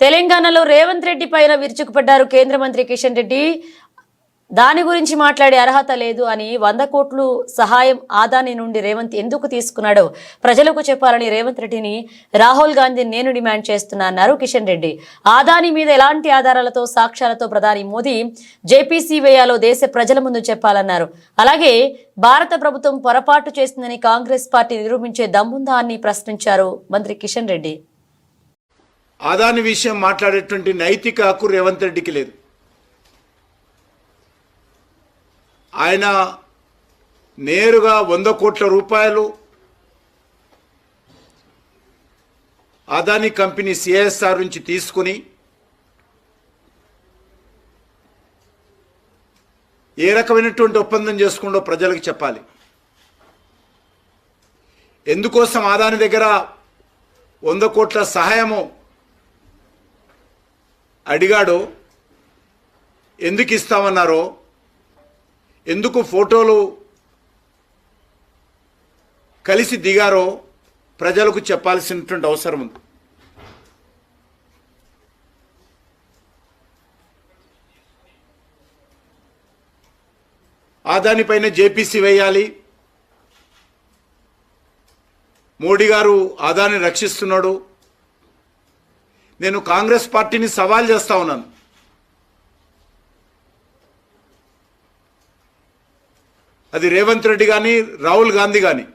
తెలంగాణలో రేవంత్ రెడ్డి పైన విరుచుకుపడ్డారు కేంద్ర మంత్రి కిషన్ రెడ్డి. దాని గురించి మాట్లాడే అర్హత లేదు అని వంద కోట్లు సహాయం ఆదాని నుండి రేవంత్ ఎందుకు తీసుకున్నాడో ప్రజలకు చెప్పాలని రేవంత్ రెడ్డిని రాహుల్ గాంధీ నేను డిమాండ్ చేస్తున్నా అన్నారు కిషన్ రెడ్డి. ఆదాని మీద ఎలాంటి ఆధారాలతో సాక్ష్యాలతో ప్రధాని మోదీ జేపీసీ వేయాలో దేశ ప్రజల ముందు చెప్పాలన్నారు. అలాగే భారత ప్రభుత్వం పొరపాటు చేసిందని కాంగ్రెస్ పార్టీ నిరూపించే దమ్ముందా అని ప్రశ్నించారు మంత్రి కిషన్ రెడ్డి. ఆదాని విషయం మాట్లాడేటువంటి నైతిక హక్కు రేవంత్ రెడ్డికి లేదు. ఆయన నేరుగా వంద కోట్ల రూపాయలు అదాని కంపెనీ సిఎస్ఆర్ నుంచి తీసుకుని ఏ రకమైనటువంటి ఒప్పందం చేసుకుంటో ప్రజలకు చెప్పాలి. ఎందుకోసం ఆదాని దగ్గర వంద కోట్ల సహాయము అడిగాడో ఎందుకు ఇస్తామన్నారో? ఎందుకు ఫోటోలు కలిసి దిగారో ప్రజలకు చెప్పాల్సినటువంటి అవసరం ఉంది. ఆ దానిపైన జేపీసీ వేయాలి. మోడీ గారు ఆదాన్ని రక్షిస్తున్నాడు. నేను కాంగ్రెస్ పార్టీని సవాల్ చేస్తా ఉన్నాను. అది రేవంత్ రెడ్డి కానీ రాహుల్ గాంధీ కానీ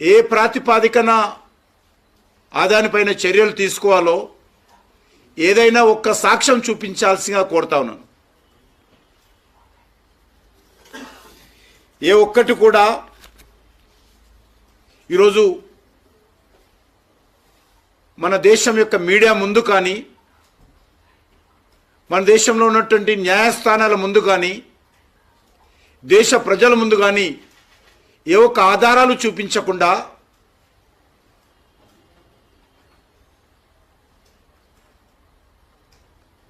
ఏ ప్రాతిపాదికన ఆదానిపైన చర్యలు తీసుకోవాలో ఏదైనా ఒక్క సాక్ష్యం చూపించాల్సిగా కోరుతా ఉన్నాను. ఏ ఒక్కటి కూడా ఈరోజు మన దేశం యొక్క మీడియా ముందు కానీ మన దేశంలో ఉన్నటువంటి న్యాయస్థానాల ముందు కానీ దేశ ప్రజల ముందు కానీ ఏ ఒక్క ఆధారాలు చూపించకుండా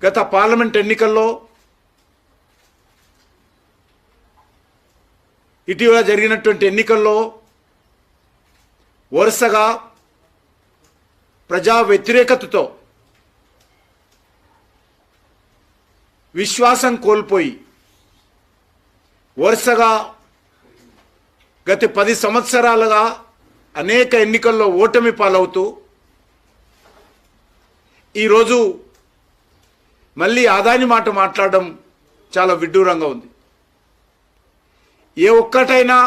గత పార్లమెంట్ ఎన్నికల్లో ఇటీవల జరిగినటువంటి ఎన్నికల్లో వరుసగా ప్రజా వ్యతిరేకతతో విశ్వాసం కోల్పోయి వరుసగా గత పది సంవత్సరాలుగా అనేక ఎన్నికల్లో ఓటమి పాలవుతూ ఈరోజు మళ్ళీ ఆదాని మాట మాట్లాడడం చాలా విడ్డూరంగా ఉంది. ఏ ఒక్కటైనా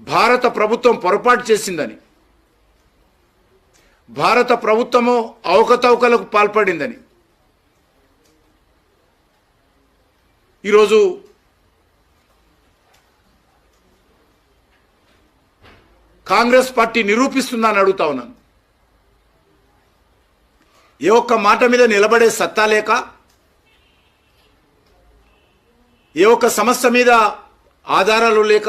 భారత ప్రభుత్వం పొరపాటు చేసిందని భారత ప్రభుత్వము అవకతవకలకు పాల్పడిందని. ఈరోజు కాంగ్రెస్ పార్టీ నిరూపిస్తుందని అడుగుతా ఉన్నాను. ఏ ఒక్క మాట మీద నిలబడే సత్తా లేక ఏ ఒక్క సమస్య మీద ఆధారాలు లేక